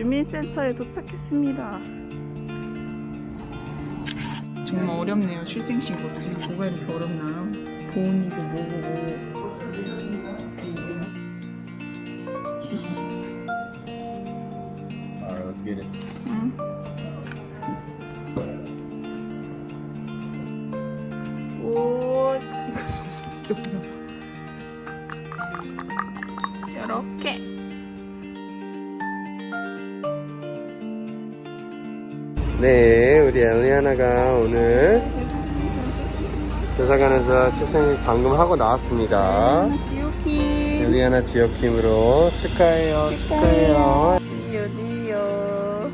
주민센터에 도착했습니다. 정말 어렵네요. 출생신고도. 뭐가 이렇게 어렵나요? 보온이고 뭐고 뭐고. Alright, let's get it. 응. 오, 진짜 웃겨. 이렇게. 네, 우리 엘리아나가 오늘 도서관에서 출생 방금 하고 나왔습니다. 지오키. 엘리아나 지오킴으로 축하해요, 축하해요. 지요, 지요.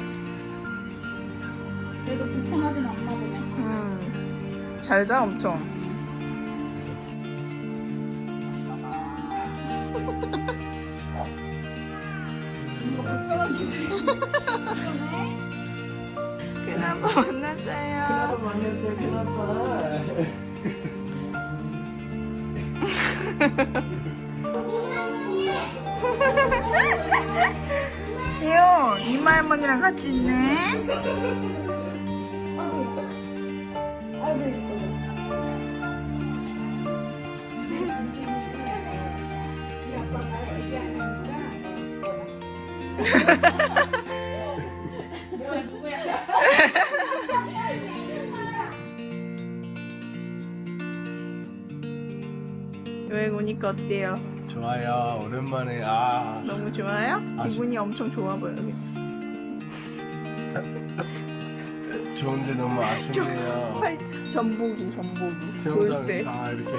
그래도 불편하진 않나 보네. 음, 잘 자, 엄청. 불편한 기술 이 그나마 만났어요. 만났죠, 그나마. 지호, 이모 할머니랑 같이 있네. 지 아빠가 얘기하니까 뭐야 여행 오니까 어때요? 좋아요, 오랜만에, 아. 너무 좋아요? 아, 기분이 엄청 좋아 보여요. 좋은데 너무 아쉽네요. 팔, 전복이, 전복이. 수영장, 돌쇠. 아, 이렇게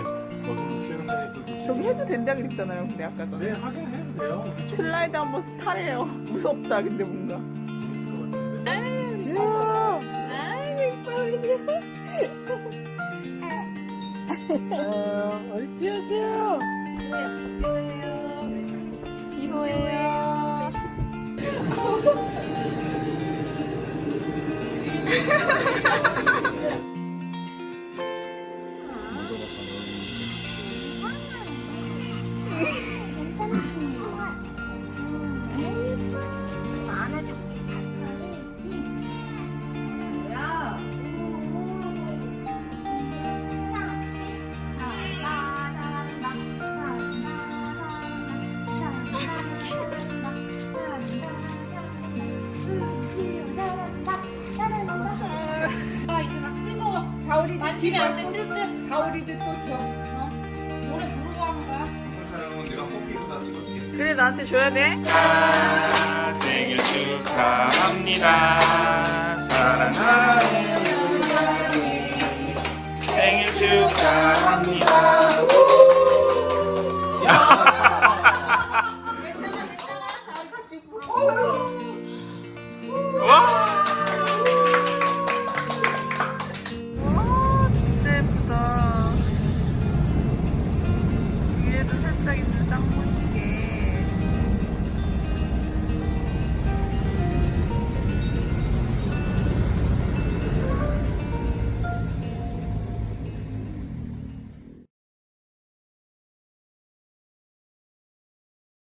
멋진 수영장에 있어도. 저기 해도 된다 그랬잖아요, 근데 아까 전에. 네, 하긴 해도 돼요. 좀 슬라이드 한번 타래요. 무섭다, 근데 뭔가. 재밌을 것 같은데. 지호! 아이고, 이뻐, 우리 지 호. 어, 우리 지호, 지호. 지호예요. 집에 안돼 뜨뜻. 가오리도 또 겨. 어? 노래 부르고 하는 거야. 사람은 내가 뽑기보다 찍어줄게. 그래, 나한테 줘야 돼? 아, 생일 축하합니다. 사랑하는 생일 축하합니다. 괜찮아, 괜찮아. 다 같이 부르고.